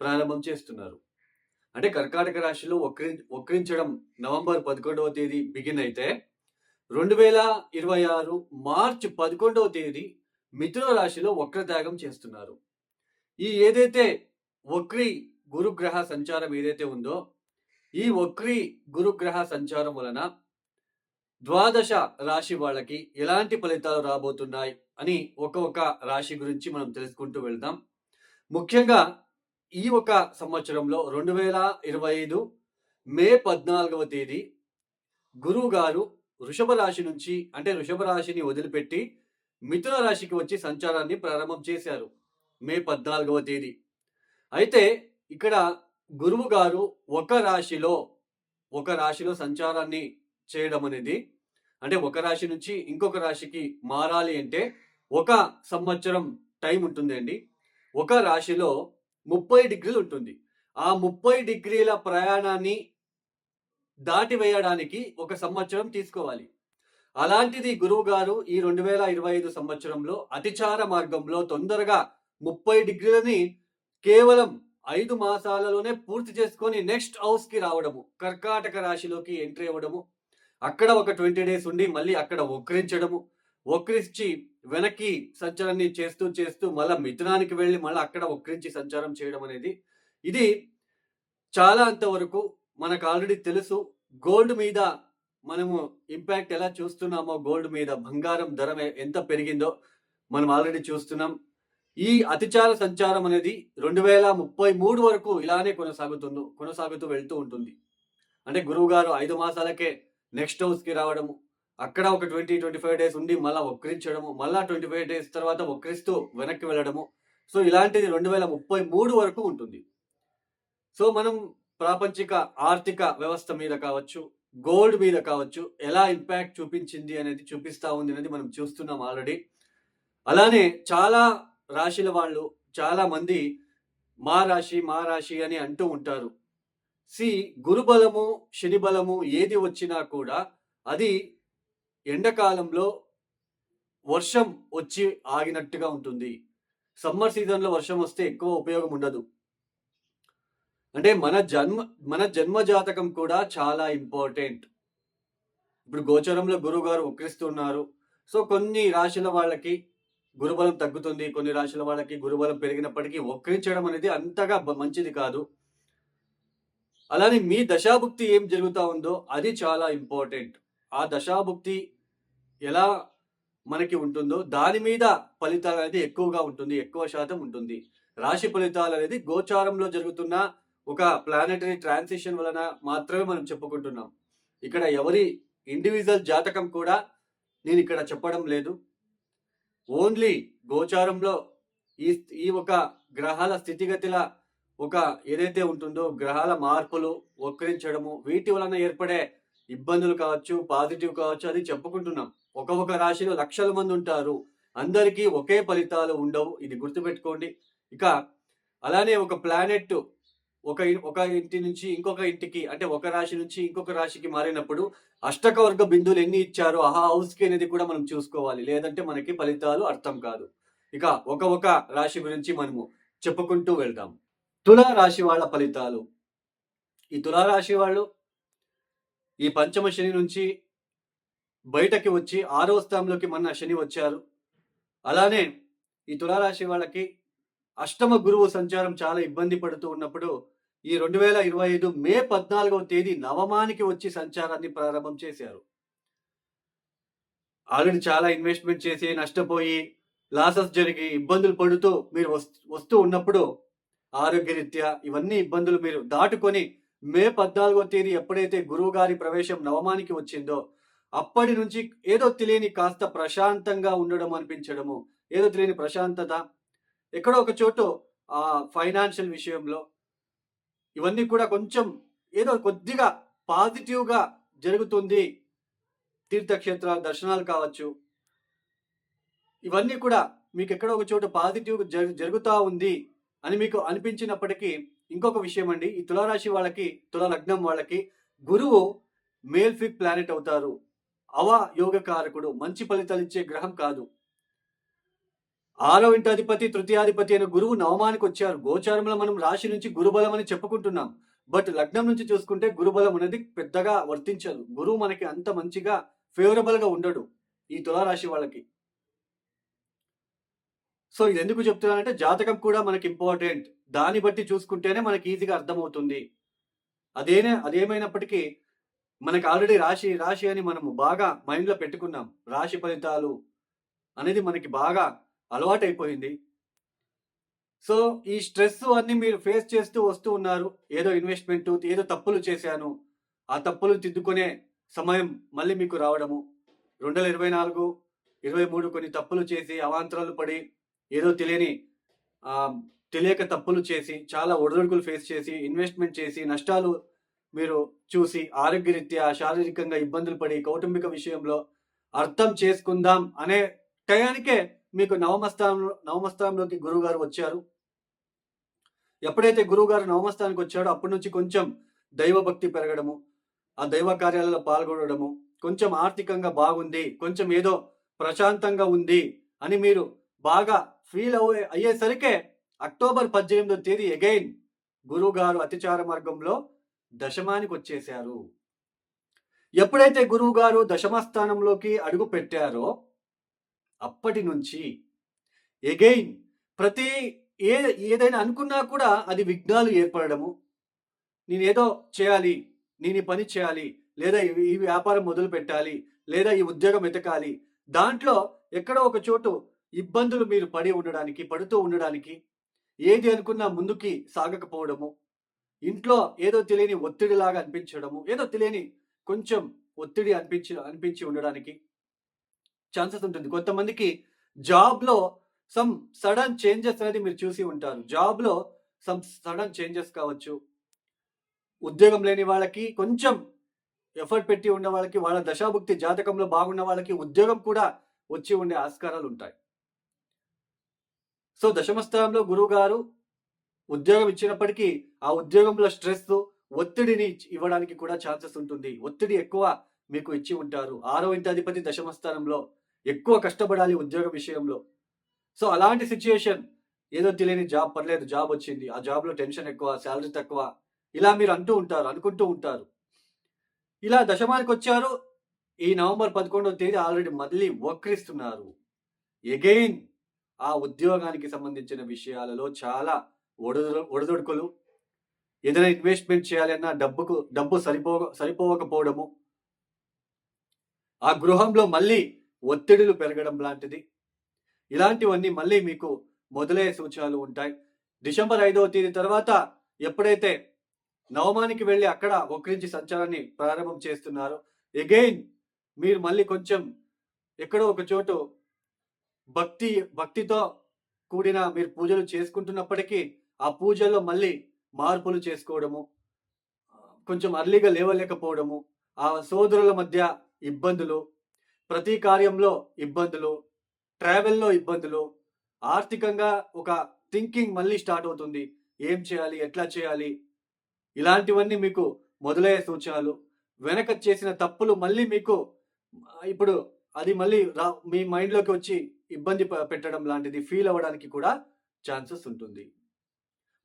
ప్రారంభం చేస్తున్నారు. అంటే కర్కాటక రాశిలో వక్రి వక్రించడం నవంబర్ పదకొండవ తేదీ బిగిన్ అయితే రెండు వేల ఇరవై ఆరు మార్చ్ పదకొండవ తేదీ మిథున రాశిలో వక్రత్యాగం చేస్తున్నారు. ఈ ఏదైతే వక్రి గురుగ్రహ సంచారం ఏదైతే ఉందో ఈ వక్రి గురుగ్రహ సంచారం వలన ద్వాదశ రాశి వాళ్ళకి ఎలాంటి ఫలితాలు రాబోతున్నాయి అని ఒక్కొక్క రాశి గురించి మనం తెలుసుకుంటూ వెళ్దాం. ముఖ్యంగా ఈ ఒక సంవత్సరంలో రెండు వేల ఇరవై ఐదు మే పద్నాలుగవ తేదీ గురువు గారు వృషభ రాశి నుంచి అంటే వృషభ రాశిని వదిలిపెట్టి మిథున రాశికి వచ్చి సంచారాన్ని ప్రారంభం చేశారు మే పద్నాలుగవ తేదీ. అయితే ఇక్కడ గురువు గారు ఒక రాశిలో ఒక రాశిలో సంచారాన్ని చేయడం అనేది అంటే ఒక రాశి నుంచి ఇంకొక రాశికి మారాలి అంటే ఒక సంవత్సరం టైం ఉంటుంది అండి ఒక రాశిలో ముప్పై డిగ్రీలు ఉంటుంది. ఆ ముప్పై డిగ్రీల ప్రయాణాన్ని దాటి వేయడానికి ఒక సంవత్సరం తీసుకోవాలి. అలాంటిది గురువు గారు ఈ రెండు వేల ఇరవై ఐదు సంవత్సరంలో అతిచార మార్గంలో తొందరగా ముప్పై డిగ్రీలని కేవలం ఐదు మాసాలలోనే పూర్తి చేసుకొని నెక్స్ట్ హౌస్కి రావడము కర్కాటక రాశిలోకి ఎంట్రీ అవ్వడము అక్కడ ఒక ట్వంటీ డేస్ ఉండి మళ్ళీ అక్కడ వక్రించడము వక్రించి వెనక్కి సంచారాన్ని చేస్తూ చేస్తూ మళ్ళీ మిథునానికి వెళ్ళి మళ్ళీ అక్కడ వక్రించి సంచారం చేయడం అనేది. ఇది చాలా అంతవరకు మనకు ఆల్రెడీ తెలుసు. గోల్డ్ మీద మనము ఇంపాక్ట్ ఎలా చూస్తున్నామో గోల్డ్ మీద బంగారం ధర ఎంత పెరిగిందో మనం ఆల్రెడీ చూస్తున్నాం. ఈ అతిచార సంచారం అనేది రెండు వేల ముప్పై మూడు వరకు ఇలానే కొనసాగుతుందో కొనసాగుతూ వెళ్తూ ఉంటుంది. అంటే గురువు గారు ఐదు మాసాలకే నెక్స్ట్ హౌస్కి రావడము అక్కడ ఒక ట్వంటీ ట్వంటీ ఫైవ్ డేస్ ఉండి మళ్ళీ ఒక్కరించడము మళ్ళీ ట్వంటీ ఫైవ్ డేస్ తర్వాత వక్రిస్తూ వెనక్కి వెళ్ళడము. సో ఇలాంటిది రెండు వేల ముప్పై మూడు వరకు ఉంటుంది. సో మనం ప్రాపంచిక ఆర్థిక వ్యవస్థ మీద కావచ్చు గోల్డ్ మీద కావచ్చు ఎలా ఇంపాక్ట్ చూపించింది అనేది చూపిస్తూ ఉంది అనేది మనం చూస్తున్నాం ఆల్రెడీ. అలానే చాలా రాశిల వాళ్ళు చాలా మంది మా రాశి మా రాశి అని అంటూ ఉంటారు. సి గురుబలము శని బలము ఏది వచ్చినా కూడా అది ఎండాకాలంలో వర్షం వచ్చి ఆగినట్టుగా ఉంటుంది. సమ్మర్ సీజన్లో వర్షం వస్తే ఎక్కువ ఉపయోగం ఉండదు. అంటే మన జన్మ మన జన్మ జాతకం కూడా చాలా ఇంపార్టెంట్. ఇప్పుడు గోచరంలో గురువు గారు ఉక్రిస్తున్నారు సో కొన్ని రాశుల వాళ్ళకి గురుబలం తగ్గుతుంది. కొన్ని రాశుల వాళ్ళకి గురుబలం పెరిగినప్పటికీ వక్రించడం అనేది అంతగా మంచిది కాదు. అలానే మీ దశాభుక్తి ఏం జరుగుతూ ఉందో అది చాలా ఇంపార్టెంట్. ఆ దశాభుక్తి ఎలా మనకి ఉంటుందో దాని మీద ఫలితాలు అనేది ఎక్కువగా ఉంటుంది ఎక్కువ శాతం ఉంటుంది. రాశి ఫలితాలు అనేది గోచారంలో జరుగుతున్న ఒక ప్లానటరీ ట్రాన్సిషన్ వలన మాత్రమే మనం చెప్పుకుంటున్నాం. ఇక్కడ ఎవరి ఇండివిజువల్ జాతకం కూడా నేను ఇక్కడ చెప్పడం లేదు. ఓన్లీ గోచారంలో ఈ ఈ ఒక గ్రహాల స్థితిగతిల ఒక ఏదైతే ఉంటుందో గ్రహాల మార్పులు వక్రించడము వీటి వలన ఏర్పడే ఇబ్బందులు కావచ్చు పాజిటివ్ కావచ్చు అది చెప్పుకుంటున్నాం. ఒక్కొక్క రాశిలో లక్షల మంది ఉంటారు. అందరికీ ఒకే ఫలితాలు ఉండవు. ఇది గుర్తుపెట్టుకోండి. ఇక అలానే ఒక ప్లానెట్ ఒక ఒక ఇంటి నుంచి ఇంకొక ఇంటికి అంటే ఒక రాశి నుంచి ఇంకొక రాశికి మారినప్పుడు అష్టకవర్గ బిందువులు ఎన్ని ఇచ్చారో ఆ హౌస్కి అనేది కూడా మనం చూసుకోవాలి. లేదంటే మనకి ఫలితాలు అర్థం కాదు. ఇక ఒక ఒక రాశి గురించి మనము చెప్పుకుంటూ వెళ్దాం. తులా రాశి వాళ్ళ ఫలితాలు. ఈ తులా రాశి వాళ్ళు ఈ పంచమ శని నుంచి బయటకి వచ్చి ఆరో స్థానంలోకి మొన్న శని వచ్చారు. అలానే ఈ తులారాశి వాళ్ళకి అష్టమ గురువు సంచారం చాలా ఇబ్బంది పడుతూ ఉన్నప్పుడు ఈ రెండు వేల ఇరవై ఐదు మే పద్నాలుగవ తేదీ నవమానికి వచ్చి సంచారాన్ని ప్రారంభం చేశారు. ఆల్రెడీ చాలా ఇన్వెస్ట్మెంట్ చేసి నష్టపోయి లాసెస్ జరిగి ఇబ్బందులు పడుతూ మీరు వస్తూ ఉన్నప్పుడు ఆరోగ్యరీత్యా ఇవన్నీ ఇబ్బందులు మీరు దాటుకొని మే పద్నాలుగో తేదీ ఎప్పుడైతే గురువు గారి ప్రవేశం నవమానికి వచ్చిందో అప్పటి నుంచి ఏదో తెలియని కాస్త ప్రశాంతంగా ఉండడం అనిపించడము ఏదో తెలియని ప్రశాంతత ఎక్కడో ఒక చోటు ఆ ఫైనాన్షియల్ విషయంలో ఇవన్నీ కూడా కొంచెం ఏదో కొద్దిగా పాజిటివ్గా జరుగుతుంది. తీర్థక్షేత్ర దర్శనాలు కావచ్చు. ఇవన్నీ కూడా మీకు ఎక్కడో ఒక చోట పాజిటివ్ జరుగుతూ ఉంది అని మీకు అనిపించినప్పటికీ ఇంకొక విషయం అండి ఈ తులారాశి వాళ్ళకి తుల లగ్నం వాళ్ళకి గురువు మేల్ఫిక్ ప్లానెట్ అవుతారు. అవ యోగకారకుడు మంచి ఫలితాలు ఇచ్చే గ్రహం కాదు. ఆరో ఇంటాధిపతి తృతీయాధిపతి అయిన గురువు నవమానికి వచ్చారు. గోచారంలో మనం రాశి నుంచి గురుబలం అని చెప్పుకుంటున్నాం. బట్ లగ్నం నుంచి చూసుకుంటే గురుబలం అనేది పెద్దగా వర్తించదు. గురువు మనకి అంత మంచిగా ఫేవరబుల్గా ఉండడు ఈ తులారాశి వాళ్ళకి. సో ఇది ఎందుకు చెప్తున్నానంటే జాతకం కూడా మనకి ఇంపార్టెంట్. దాన్ని బట్టి చూసుకుంటేనే మనకి ఈజీగా అర్థమవుతుంది. అదేనే అదేమైనప్పటికీ మనకి ఆల్రెడీ రాశి రాశి అని మనము బాగా మైండ్లో పెట్టుకున్నాం. రాశి ఫలితాలు అనేది మనకి బాగా అలవాటైపోయింది. సో ఈ స్ట్రెస్ అన్ని మీరు ఫేస్ చేస్తూ వస్తూ ఉన్నారు. ఏదో ఇన్వెస్ట్మెంట్ ఏదో తప్పులు చేశాను. ఆ తప్పులు తిద్దుకునే సమయం మళ్ళీ మీకు రావడము. రెండు వేల ఇరవై నాలుగు ఇరవై మూడు కొన్ని తప్పులు చేసి అవాంతరాలు పడి ఏదో తెలియని తెలియక తప్పులు చేసి చాలా ఒడిదొడుకులు ఫేస్ చేసి ఇన్వెస్ట్మెంట్ చేసి నష్టాలు మీరు చూసి ఆరోగ్యరీత్యా శారీరకంగా ఇబ్బందులు పడి కౌటుంబిక విషయంలో అర్థం చేసుకుందాం అనే టయానికే మీకు నవమస్థానంలో నవమస్థానంలోకి గురువుగారు వచ్చారు. ఎప్పుడైతే గురువుగారు నవమస్థానానికి నవమస్థానికి వచ్చాడో అప్పటి నుంచి కొంచెం దైవభక్తి పెరగడము ఆ దైవ కార్యాలలో పాల్గొనడము కొంచెం ఆర్థికంగా బాగుంది కొంచెం ఏదో ప్రశాంతంగా ఉంది అని మీరు బాగా ఫీల్ అవ్వే అయ్యేసరికే అక్టోబర్ పద్దెనిమిదో తేదీ అగైన్ గురువుగారు అతిచార మార్గంలో దశమానికి వచ్చేశారు ఎప్పుడైతే గురువుగారు దశమస్థానంలోకి దశమ స్థానంలోకి అడుగు పెట్టారో అప్పటి నుంచి ఎగైన్ ప్రతి ఏ ఏదైనా అనుకున్నా కూడా అది విఘ్నాలు ఏర్పడము నేనేదో చేయాలి నేను ఈ పని చేయాలి లేదా ఈ వ్యాపారం మొదలు పెట్టాలి లేదా ఈ ఉద్యోగం వెతకాలి. దాంట్లో ఎక్కడో ఒక చోటు ఇబ్బందులు మీరు పడి ఉండడానికి పడుతూ ఉండడానికి ఏది అనుకున్నా ముందుకి సాగకపోవడము ఇంట్లో ఏదో తెలియని ఒత్తిడిలాగా అనిపించడము ఏదో తెలియని కొంచెం ఒత్తిడి అనిపించి అనిపించి ఉండడానికి ఛాన్సెస్ ఉంటుంది. కొంతమందికి జాబ్లో సమ్ సడన్ చేంజెస్ అనేది మీరు చూసి ఉంటారు. జాబ్లో సమ్ సడన్ చేంజెస్ కావచ్చు. ఉద్యోగం లేని వాళ్ళకి కొంచెం ఎఫర్ట్ పెట్టి ఉన్న వాళ్ళకి వాళ్ళ దశాభుక్తి జాతకంలో బాగున్న వాళ్ళకి ఉద్యోగం కూడా వచ్చి ఉండే ఆస్కారాలు ఉంటాయి. సో దశమస్థానంలో గురువు గారు ఉద్యోగం ఇచ్చినప్పటికీ ఆ ఉద్యోగంలో స్ట్రెస్ ఒత్తిడిని ఇవ్వడానికి కూడా ఛాన్సెస్ ఉంటుంది. ఒత్తిడి ఎక్కువ మీకు ఇచ్చి ఉంటారు. ఆరో ఇంటాధిపతి దశమస్థానంలో ఎక్కువ కష్టపడాలి ఉద్యోగ విషయంలో. సో అలాంటి సిచ్యుయేషన్ ఏదో తెలియని జాబ్ పర్లేదు జాబ్ వచ్చింది. ఆ జాబ్లో టెన్షన్ ఎక్కువ శాలరీ తక్కువ ఇలా మీరు అంటూ ఉంటారు అనుకుంటూ ఉంటారు. ఇలా దశమానికి వచ్చారు. ఈ నవంబర్ పదకొండవ తేదీ ఆల్రెడీ మళ్ళీ వక్రిస్తున్నారు. ఎగైన్ ఆ ఉద్యోగానికి సంబంధించిన విషయాలలో చాలా ఒడదు ఒడదొడుకులు. ఏదైనా ఇన్వెస్ట్మెంట్ చేయాలన్నా డబ్బుకు డబ్బు సరిపో సరిపోవకపోవడము ఆ గృహంలో మళ్ళీ ఒత్తిడులు పెరగడం లాంటిది. ఇలాంటివన్నీ మళ్ళీ మీకు మొదలయ్యే సూచనలు ఉంటాయి. డిసెంబర్ ఐదవ తేదీ తర్వాత ఎప్పుడైతే నవమానికి వెళ్ళి అక్కడ ఒకరించి సంచారాన్ని ప్రారంభం చేస్తున్నారో ఎగైన్ మీరు మళ్ళీ కొంచెం ఎక్కడో ఒక చోటు భక్తి భక్తితో కూడిన మీరు పూజలు చేసుకుంటున్నప్పటికీ ఆ పూజల్లో మళ్ళీ మార్పులు చేసుకోవడము కొంచెం అర్లీగా లేవలేకపోవడము ఆ సోదరుల మధ్య ఇబ్బందులు ప్రతి కార్యంలో ఇబ్బందులు ట్రావెల్లో ఇబ్బందులు ఆర్థికంగా ఒక థింకింగ్ మళ్ళీ స్టార్ట్ అవుతుంది. ఏం చేయాలి ఎట్లా చేయాలి? ఇలాంటివన్నీ మీకు మొదలయ్యే సూచనలు. వెనక చేసిన తప్పులు మళ్ళీ మీకు ఇప్పుడు అది మళ్ళీ రా మీ మైండ్లోకి వచ్చి ఇబ్బంది పెట్టడం లాంటిది ఫీల్ అవ్వడానికి కూడా ఛాన్సెస్ ఉంటుంది.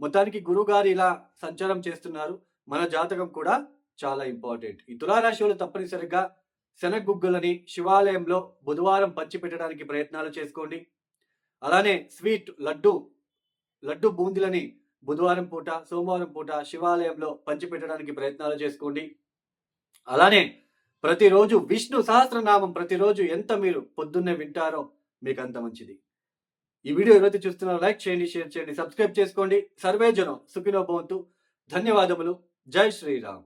మొత్తానికి గురుగారు ఇలా సంచారం చేస్తున్నారు. మన జాతకం కూడా చాలా ఇంపార్టెంట్ ఈ తులారాశి తప్పనిసరిగా శనగుగ్గులని శివాలయంలో బుధవారం పంచిపెట్టడానికి ప్రయత్నాలు చేసుకోండి. అలానే స్వీట్ లడ్డు లడ్డు బూందీలని బుధవారం పూట సోమవారం పూట శివాలయంలో పంచిపెట్టడానికి ప్రయత్నాలు చేసుకోండి. అలానే ప్రతిరోజు విష్ణు సహస్రనామం ప్రతిరోజు ఎంత మీరు పొద్దున్నే వింటారో మీకు అంత మంచిది. ఈ వీడియో ఎవరైతే చూస్తున్నారో లైక్ చేయండి షేర్ చేయండి సబ్స్క్రైబ్ చేసుకోండి. సర్వే జనం సుఖినో భవంతు. ధన్యవాదములు. జై శ్రీరామ్.